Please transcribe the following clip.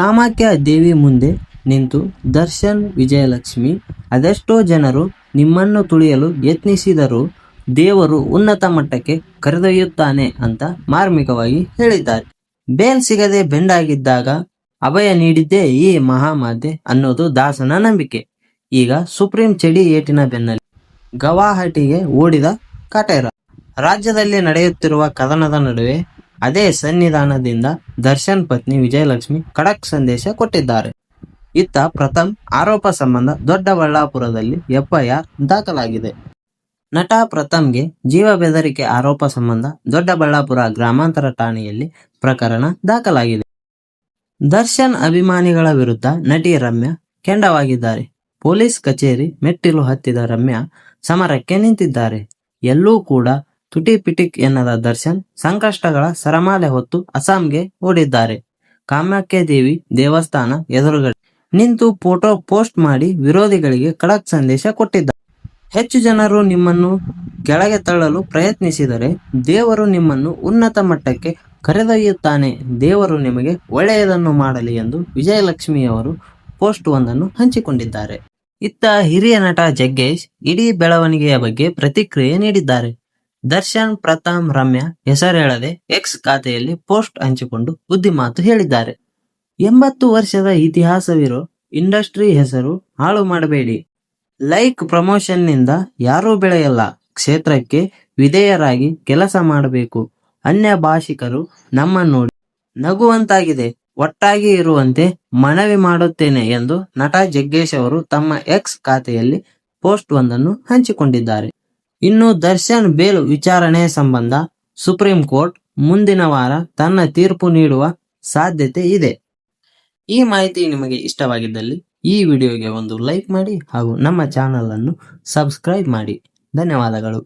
ಕಾಮಾಖ್ಯ ದೇವಿ ಮುಂದೆ ನಿಂತು ದರ್ಶನ್ ವಿಜಯಲಕ್ಷ್ಮಿ, ಅದೆಷ್ಟೋ ಜನರು ನಿಮ್ಮನ್ನು ತುಳಿಯಲು ಯತ್ನಿಸಿದರೂ ದೇವರು ಉನ್ನತ ಮಟ್ಟಕ್ಕೆ ಕರೆದೊಯ್ಯುತ್ತಾನೆ ಅಂತ ಮಾರ್ಮಿಕವಾಗಿ ಹೇಳಿದ್ದಾರೆ. ಬೇಲ್ ಸಿಗದೆ ಬೆಂಡಾಗಿದ್ದಾಗ ಅಭಯ ನೀಡಿದ್ದೇ ಈ ಮಹಾಮಾತೆ ಅನ್ನೋದು ದಾಸನ ನಂಬಿಕೆ. ಈಗ ಸುಪ್ರೀಂ ಚಡಿ ಏಟಿನ ಬೆನ್ನಲ್ಲಿ ಗವಾಹಟಿಗೆ ಓಡಿದ ಕಟೇರ. ರಾಜ್ಯದಲ್ಲಿ ನಡೆಯುತ್ತಿರುವ ಕದನದ ನಡುವೆ ಅದೇ ಸನ್ನಿಧಾನದಿಂದ ದರ್ಶನ್ ಪತ್ನಿ ವಿಜಯಲಕ್ಷ್ಮಿ ಖಡಕ್ ಸಂದೇಶ ಕೊಟ್ಟಿದ್ದಾರೆ. ಇತ್ತ ಪ್ರಥಮ್ ಆರೋಪ ಸಂಬಂಧ ದೊಡ್ಡಬಳ್ಳಾಪುರದಲ್ಲಿ ಎಫ್ಐಆರ್ ದಾಖಲಾಗಿದೆ. ನಟ ಪ್ರಥಮ್ಗೆ ಜೀವ ಬೆದರಿಕೆ ಆರೋಪ ಸಂಬಂಧ ದೊಡ್ಡಬಳ್ಳಾಪುರ ಗ್ರಾಮಾಂತರ ಠಾಣೆಯಲ್ಲಿ ಪ್ರಕರಣ ದಾಖಲಾಗಿದೆ. ದರ್ಶನ್ ಅಭಿಮಾನಿಗಳ ವಿರುದ್ಧ ನಟಿ ರಮ್ಯಾ ಕೆಂಡವಾಗಿದ್ದಾರೆ. ಪೊಲೀಸ್ ಕಚೇರಿ ಮೆಟ್ಟಿಲು ಹತ್ತಿದ ರಮ್ಯಾ ಸಮರಕ್ಕೆ ನಿಂತಿದ್ದಾರೆ. ಎಲ್ಲೂ ಕೂಡ ತುಟಿ ಪಿಟಿಕ್ ಎನ್ನದ ದರ್ಶನ್ ಸಂಕಷ್ಟಗಳ ಸರಮಾಲೆ ಹೊತ್ತು ಅಸ್ಸಾಂಗೆ ಓಡಿದ್ದಾರೆ. ಕಾಮಾಖ್ಯ ದೇವಿ ದೇವಸ್ಥಾನ ಎದುರುಗಡೆ ನಿಂತು ಫೋಟೋ ಪೋಸ್ಟ್ ಮಾಡಿ ವಿರೋಧಿಗಳಿಗೆ ಖಡಕ್ ಸಂದೇಶ ಕೊಟ್ಟಿದ್ದಾರೆ. ಹೆಚ್ಚು ಜನರು ನಿಮ್ಮನ್ನು ಕೆಳಗೆ ತಳ್ಳಲು ಪ್ರಯತ್ನಿಸಿದರೆ ದೇವರು ನಿಮ್ಮನ್ನು ಉನ್ನತ ಮಟ್ಟಕ್ಕೆ ಕರೆದೊಯ್ಯುತ್ತಾನೆ. ದೇವರು ನಿಮಗೆ ಒಳ್ಳೆಯದನ್ನು ಮಾಡಲಿ ಎಂದು ವಿಜಯಲಕ್ಷ್ಮಿಯವರು ಪೋಸ್ಟ್ ಒಂದನ್ನು ಹಂಚಿಕೊಂಡಿದ್ದಾರೆ. ಇತ್ತ ಹಿರಿಯ ನಟ ಜಗ್ಗೇಶ್ ಇಡೀ ಬೆಳವಣಿಗೆಯ ಬಗ್ಗೆ ಪ್ರತಿಕ್ರಿಯೆ ನೀಡಿದ್ದಾರೆ. ದರ್ಶನ್ ಪ್ರತಾಮ್ ರಮ್ಯಾ ಹೆಸರೇಳದೆ ಎಕ್ಸ್ ಖಾತೆಯಲ್ಲಿ ಪೋಸ್ಟ್ ಹಂಚಿಕೊಂಡು ಬುದ್ಧಿಮಾತು ಹೇಳಿದ್ದಾರೆ. ಎಂಬತ್ತು ವರ್ಷದ ಇತಿಹಾಸವಿರೋ ಇಂಡಸ್ಟ್ರಿ ಹೆಸರು ಹಾಳು ಮಾಡಬೇಡಿ. ಲೈಕ್ ಪ್ರಮೋಷನ್ನಿಂದ ಯಾರೂ ಬೆಳೆಯಲ್ಲ. ಕ್ಷೇತ್ರಕ್ಕೆ ವಿಧೇಯರಾಗಿ ಕೆಲಸ ಮಾಡಬೇಕು. ಅನ್ಯ ಭಾಷಿಕರು ನಮ್ಮ ನೋಡಿ ನಗುವಂತಾಗಿದೆ. ಒಟ್ಟಾಗಿ ಇರುವಂತೆ ಮನವಿ ಮಾಡುತ್ತೇನೆ ಎಂದು ನಟ ಜಗ್ಗೇಶ್ ಅವರು ತಮ್ಮ ಎಕ್ಸ್ ಖಾತೆಯಲ್ಲಿ ಪೋಸ್ಟ್ ಒಂದನ್ನು ಹಂಚಿಕೊಂಡಿದ್ದಾರೆ. ಇನ್ನು ದರ್ಶನ್ ಬೇಲ್ ವಿಚಾರಣೆ ಸಂಬಂಧ ಸುಪ್ರೀಂ ಕೋರ್ಟ್ ಮುಂದಿನ ವಾರ ತನ್ನ ತೀರ್ಪು ನೀಡುವ ಸಾಧ್ಯತೆ ಇದೆ. ಈ ಮಾಹಿತಿ ನಿಮಗೆ ಇಷ್ಟವಾಗಿದ್ದಲ್ಲಿ ಈ ವಿಡಿಯೋಗೆ ಒಂದು ಲೈಕ್ ಮಾಡಿ ಹಾಗೂ ನಮ್ಮ ಚಾನಲ್ ಅನ್ನು ಸಬ್ಸ್ಕ್ರೈಬ್ ಮಾಡಿ. ಧನ್ಯವಾದಗಳು.